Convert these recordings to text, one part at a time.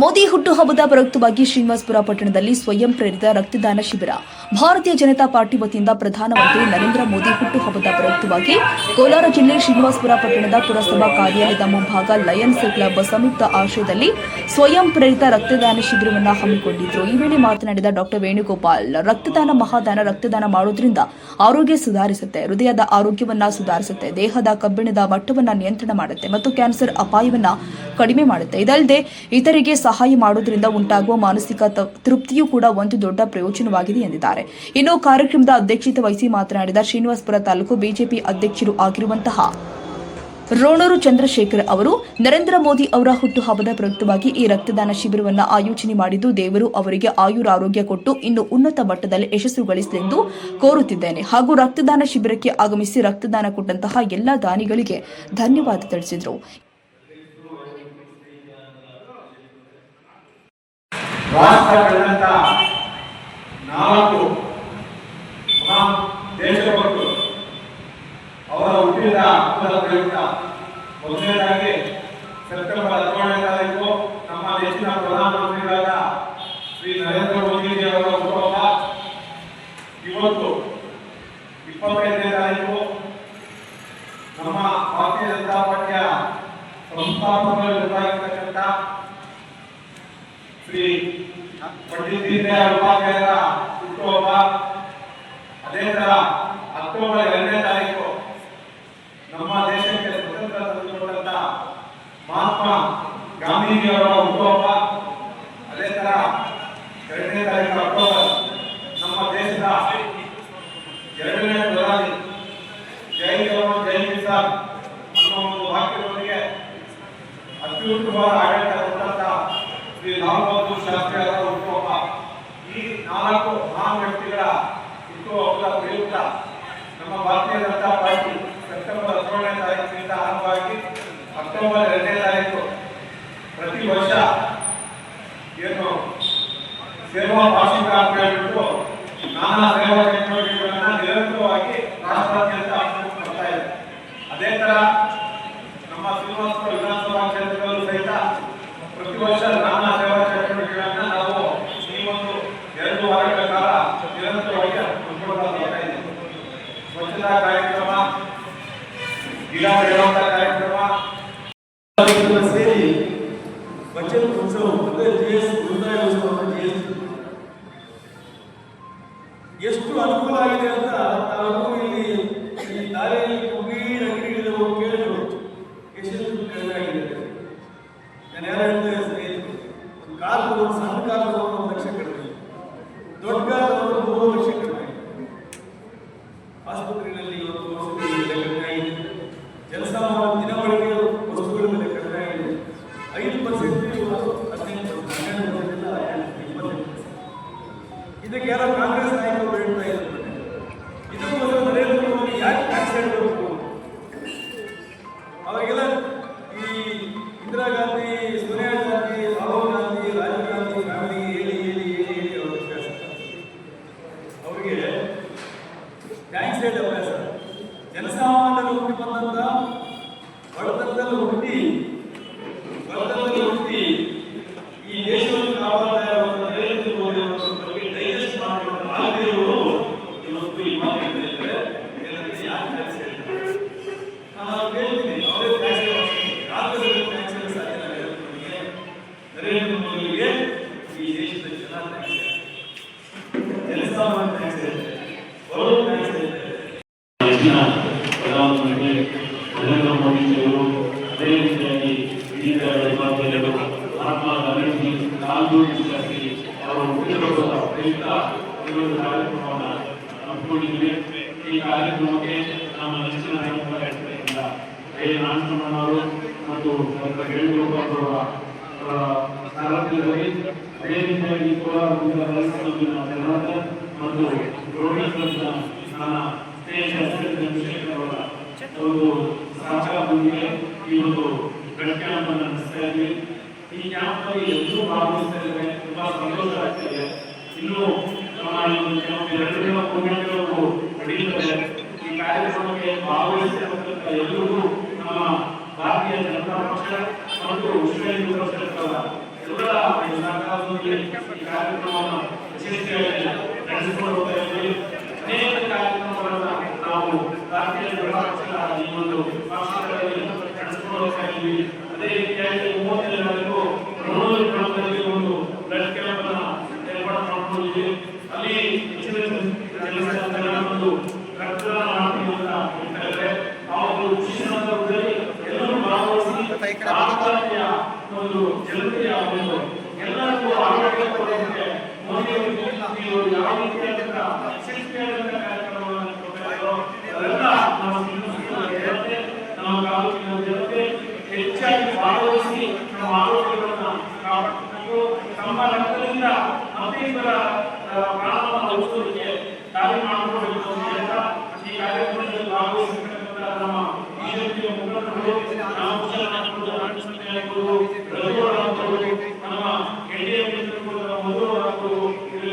ಮೋದಿ ಹುಟ್ಟುಹಬ್ಬದ ಪ್ರಯುಕ್ತವಾಗಿ ಶ್ರೀನಿವಾಸಪುರ ಪಟ್ಟಣದಲ್ಲಿ ಸ್ವಯಂ ಪ್ರೇರಿತ ರಕ್ತದಾನ ಶಿಬಿರ. ಭಾರತೀಯ ಜನತಾ ಪಾರ್ಟಿ ವತಿಯಿಂದ ಪ್ರಧಾನಮಂತ್ರಿ ನರೇಂದ್ರ ಮೋದಿ ಹುಟ್ಟುಹಬ್ಬದ ಪ್ರಯುಕ್ತವಾಗಿ ಕೋಲಾರ ಜಿಲ್ಲೆ ಶ್ರೀನಿವಾಸಪುರ ಪಟ್ಟಣದ ಪುರಸಭಾ ಕಾರ್ಯಾಲಯದ ಮುಂಭಾಗ ಲಯನ್ಸ್ ಕ್ಲಬ್ ಸಂಯುಕ್ತ ಆಶ್ರಯದಲ್ಲಿ ಸ್ವಯಂ ಪ್ರೇರಿತ ರಕ್ತದಾನ ಶಿಬಿರವನ್ನು ಹಮ್ಮಿಕೊಂಡಿದ್ರು. ಈ ವೇಳೆ ಮಾತನಾಡಿದ ಡಾಕ್ಟರ್ ವೇಣುಗೋಪಾಲ್, ರಕ್ತದಾನ ಮಹಾದಾನ ರಕ್ತದಾನ ಮಾಡೋದ್ರಿಂದ ಆರೋಗ್ಯ ಸುಧಾರಿಸುತ್ತೆ, ಹೃದಯದ ಆರೋಗ್ಯವನ್ನ ಸುಧಾರಿಸುತ್ತೆ, ದೇಹದ ಕಬ್ಬಿಣದ ಮಟ್ಟವನ್ನು ನಿಯಂತ್ರಣ ಮಾಡುತ್ತೆ ಮತ್ತು ಕ್ಯಾನ್ಸರ್ ಅಪಾಯವನ್ನು ಕಡಿಮೆ ಮಾಡುತ್ತೆ. ಇದಲ್ಲದೆ ಇತರಿಗೆ ಸಹಾಯ ಮಾಡುವುದರಿಂದ ಉಂಟಾಗುವ ಮಾನಸಿಕ ತೃಪ್ತಿಯೂ ಕೂಡ ಒಂದು ದೊಡ್ಡ ಪ್ರಯೋಜನವಾಗಿದೆ ಎಂದಿದ್ದಾರೆ. ಇನ್ನು ಕಾರ್ಯಕ್ರಮದ ಅಧ್ಯಕ್ಷತೆ ವಹಿಸಿ ಮಾತನಾಡಿದ ಶ್ರೀನಿವಾಸಪುರ ತಾಲೂಕು ಬಿಜೆಪಿ ಅಧ್ಯಕ್ಷರು ಆಗಿರುವಂತಹ ರೋಣೂರು ಚಂದ್ರಶೇಖರ್ ಅವರು, ನರೇಂದ್ರ ಮೋದಿ ಅವರ ಹುಟ್ಟುಹಬ್ಬದ ಪ್ರಯುಕ್ತವಾಗಿ ಈ ರಕ್ತದಾನ ಶಿಬಿರವನ್ನು ಆಯೋಜನೆ ಮಾಡಿದ್ದು ದೇವರು ಅವರಿಗೆ ಆಯುರಾರೋಗ್ಯ ಕೊಟ್ಟು ಇನ್ನು ಉನ್ನತ ಮಟ್ಟದಲ್ಲಿ ಯಶಸ್ಸು ಗಳಿಸಲೆಂದು ಕೋರುತ್ತಿದ್ದೇನೆ. ಹಾಗೂ ರಕ್ತದಾನ ಶಿಬಿರಕ್ಕೆ ಆಗಮಿಸಿ ರಕ್ತದಾನ ಕೊಟ್ಟಂತಹ ಎಲ್ಲ ದಾನಿಗಳಿಗೆ ಧನ್ಯವಾದ ತಿಳಿಸಿದರು. ರಾಷ್ಟ್ರ ನಾಲ್ಕು ದೇಶಭಕ್ತರು ಅವರ ಹುಟ್ಟಿದ ಹಬ್ಬದ ಪ್ರಯುಕ್ತ ಮೊದಲನೇದಾಗಿ ಸೆಪ್ಟೆಂಬರ್ ಹದಿನೇಳನೇ ತಾರೀಕು ನಮ್ಮ ದೇಶದ ಪ್ರಧಾನಮಂತ್ರಿಗಳಾದ ಶ್ರೀ ನರೇಂದ್ರ ಮೋದಿಜಿ ಅವರ ಹುಟ್ಟುಹಬ್ಬ ಇವತ್ತು ಇಪ್ಪತ್ತೈದನೇ ತಾರೀಕು ನಮ್ಮ ಭಾರತೀಯ ಜನತಾ ಪಾರ್ಟಿಯ ಸಂಸ್ಥಾಪಕರಾಗಿರ್ತಕ್ಕಂಥ ಶ್ರೀ ಪಂಡಿತ್ ದೀನದಯಾಳ್ ಉಪಾಧ್ಯಾಯರ ಹುಟ್ಟುಹಬ್ಬ ಅದೇ ತರ ಅಕ್ಟೋಬರ್ ಎರಡನೇ ತಾರೀಕು ನಮ್ಮ ದೇಶಕ್ಕೆ ಸ್ವತಂತ್ರ ತಂದುಕೊಟ್ಟಂತ ಮಹಾತ್ಮ ಗಾಂಧೀಜಿಯವರ ಹುಟ್ಟುಹಬ್ಬ ಅದೇ ತರ ಎರಡನೇ ತಾರೀಕು ಅಕ್ಟೋಬರ್ ನಮ್ಮ ದೇಶದ ಎರಡನೇ ಪ್ರಧಾನಿ ಜೈ ಜವಾನ್ ಜೈ ಕಿಸಾನ್ ಅನ್ನೋ ಒಂದು ವಾಕ್ಯದೊಂದಿಗೆ ಅತ್ಯುತ್ತಮವಾದ ಆಡಳಿತ ಕೊಟ್ಟಂತ ಶ್ರೀ ಲಾಲ್ ಬಹದ್ದೂರ್ ಶಾಸ್ತ್ರಿ ಅವರ ಹುಟ್ಟುಹಬ್ಬ ಈ ನಾಲ್ಕು ಮಹಾನ್ ವ್ಯಕ್ತಿಗಳ ಹುಟ್ಟುಹಬ್ಬದ ಪ್ರಯುಕ್ತ ನಮ್ಮ ಭಾರತೀಯ ಜನತಾ ಪಾರ್ಟಿ ಸೆಪ್ಟೆಂಬರ್ ಹದಿನೇಳನೇ ತಾರೀಕಿನಿಂದ ಆರಂಭವಾಗಿ ಅಕ್ಟೋಬರ್ ಎರಡನೇ ತಾರೀಕು. ಪ್ರತಿ ವರ್ಷ ಏನು ಸೇವಾ ವಾರ್ಷಿಕ ಅಂತ ಹೇಳ್ಬಿಟ್ಟು ನಾನಾ ಸೇವಾ ಚಟುವಟಿಕೆಗಳನ್ನ ನಿರಂತರವಾಗಿ ರಾಷ್ಟ್ರಾದ್ಯಂತ ಬರ್ತಾ ಇದೆ ಅದೇ ತರ ನಮ್ಮ ಶ್ರೀನಿವಾಸಪುರ ವಿಧಾನಸಭಾ ಕ್ಷೇತ್ರದಲ್ಲೂ ಸಹಿತ ಪ್ರತಿ ವರ್ಷ ನಾನಾ ಸೇವಾ ಚಟುವಟಿಕೆಗಳನ್ನ ನಾವು ಈ ಒಂದು ಎರಡು ವಾರಗಳ ಕಾಲ ನಿರಂತರವಾಗಿ ಹಮ್ಮಿಕೊಳ್ತಾ ಬರ್ತಾ ಇದ್ದೀವಿ. ಸ್ವಚ್ಛತಾ ಕಾರ್ಯಕ್ರಮ ಗಿಡ ಎಷ್ಟು ಅನುಕೂಲ ಆಗಿದೆ ಅಂತ ನಾವು ಇಲ್ಲಿ ಈ ದಾರಿಯಲ್ಲಿ ಕುಗೀರ ಗಿಡಗಳು ಕೇಳಿದ್ರು. ಎಷ್ಟು ಕಡಿಮೆ ಆಗಿದೆ ನಾನು ಒಂದು ಸಣ್ಣ ಒಂದು ಲಕ್ಷ ಕಡಿಮೆ ದೊಡ್ಡ ಲಕ್ಷ ಕಡಿಮೆ ಆಸ್ಪತ್ರೆಗಳಲ್ಲಿ ಇವತ್ತು ಕಡಿಮೆ ಆಗಿದೆ ಜನಸಾಮಾನ್ಯ ದಿನವಳಿಗೆ ವಸ್ತುಗಳ ಕಡಿಮೆ ಆಗಿದೆ ಐದು ಪರ್ಸೆಂಟ್ ಹದಿನೆಂಟು ಹನ್ನೆರಡು ಇದಕ್ಕೆ ಅವರಿಗೆಲ್ಲ ಈ ಇಂದಿರಾ ಗಾಂಧಿ, ಸೋನಿಯಾ ಗಾಂಧಿ, ರಾಹುಲ್ ಗಾಂಧಿ, ರಾಜೀವ್ ಗಾಂಧಿ, ಫ್ಯಾಮಿಲಿ ಹೇಳಿ ಹೇಳಿ ಹೇಳಿ ಹೇಳಿ ಅವ್ರ ಅಭ್ಯಾಸ ಅವರಿಗೆ ಥ್ಯಾಂಕ್ಸ್ ಹೇಳಿ ಅಭ್ಯಾಸ. ಜನಸಾಮಾನ್ಯರು ಅದೇ ರೀತಿಯಾಗಿ ದೀನದಯಾಳ್ ಉಪಾಧ್ಯಾಯರು ಮಹಾತ್ಮ ಅವರ ಹುಟ್ಟುಹಬ್ಬದ ಪ್ರಯುಕ್ತ ಈ ಒಂದು ಈ ಕಾರ್ಯಕ್ರಮಕ್ಕೆ ನಮ್ಮ ಮತ್ತು ಡಾಕ್ಟರ್ ವೇಣುಗೋಪಾಲ್ ಅದೇ ರೀತಿಯಾಗಿ ಕೋಲಾರ ಜಿಲ್ಲಾ ರೈತ ಮತ್ತು ಅಶ್ವಿನ್ ಚಂದ್ರಶೇಖರ್ ಅವರ ಒಂದು ಸಹಕಾರದೊಂದಿಗೆ ಈ ನಡೆಸ್ತಾ ಈ ಕ್ಯಾಂಪ್ ಅಲ್ಲಿ ಎಲ್ಲರೂ ಭಾಗವಹಿಸ್ತಾ ಇದ್ದಾರೆ ತುಂಬಾ ಸಂತೋಷ ಆಗ್ತಿದೆ ಇನ್ನು ಎರಡು ದಿನ ಈ ಕಾರ್ಯಕ್ರಮಕ್ಕೆ ಭಾಗವಹಿಸಿರ್ತಕ್ಕಂಥ ಎಲ್ಲರಿಗೂ ನಮ್ಮ ಭಾರತೀಯ ಜನತಾ ಪಕ್ಷ ಮತ್ತು ವಿಶ್ವ ಹಿಂದೂ ಪರಿಷತ್ತರ ಎಲ್ಲರ ಸಹಕಾರದೊಂದಿಗೆ ಈ ಕಾರ್ಯಕ್ರಮವನ್ನು ನಡೆಸಿಕೊಂಡು ಹೋಗ್ತಾ ಅನೇಕ ಕಾರ್ಯಕ್ರಮಗಳನ್ನು ರಾಷ್ಟ್ರೀಯ ಪಕ್ಷದ ಈ ಒಂದು ಹೋಗ್ತಾ ಇದ್ದೀವಿ ಅದೇ ರೀತಿಯಾಗಿ ಮೂವತ್ತನೇ ತಾರೀಕು ರೋಣೂರು ಗ್ರಾಮದಲ್ಲಿ ಒಂದು ಬ್ಲಡ್ ಕ್ಯಾಂಪ್ ಅನ್ನ ಅಲ್ಲಿ ಹೆಚ್ಚಿನ ಒಂದು ರಕ್ತದಾನ ಮಾಡ್ತೀವಿ ಅಂತ ಆ ಒಂದು ಎಲ್ಲರೂ ಒಂದು ಒಂದು ಎಲ್ಲರಿಗೂ ಆರೋಗ್ಯ ಕೊಡುವಂತೆ ಮೋದಿ ಅವರು ಯಾವ ರೀತಿಯಾದಂತಹ ಶಿಲ್ಪಿಯಾದಂತಹ ಕೊಡ್ತಾ ಅವರೆಲ್ಲ ನಮ್ಮ ಜನತೆ ಹೆಚ್ಚಾಗಿ ನಮ್ಮ ಆರೋಗ್ಯವನ್ನು ಕಾಪಾಡಿಕೊಂಡು ತಮ್ಮ ರಕ್ತದಿಂದ ಮತ್ತಿತರ ಪ್ರಾಣವನ್ನು ಉಳಿಸುವುದಕ್ಕೆ ದಾರಿ ಅಂತ ಈ ಕಾರ್ಯಕ್ರಮದಲ್ಲಿ ಭಾಗವಹಿಸಿರ್ತಕ್ಕಂಥ ನಮ್ಮ ಬಿಜೆಪಿಯ ಮುಖಂಡರು ನಮ್ಮ ಎನ್ ಡಿ ಎ ಮಧುರಾಗ್ತರು ಇಲ್ಲಿ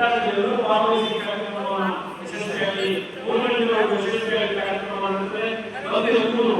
ಸರ್ಕಾರದವರು ವಾಲ್ಮೀಕಿ ಕಾರ್ಯಕ್ರಮವನ್ನು ಯಶಸ್ವಿಯಾಗಿ ಮೂರು ಯಶಸ್ವಿಯಾಗಿ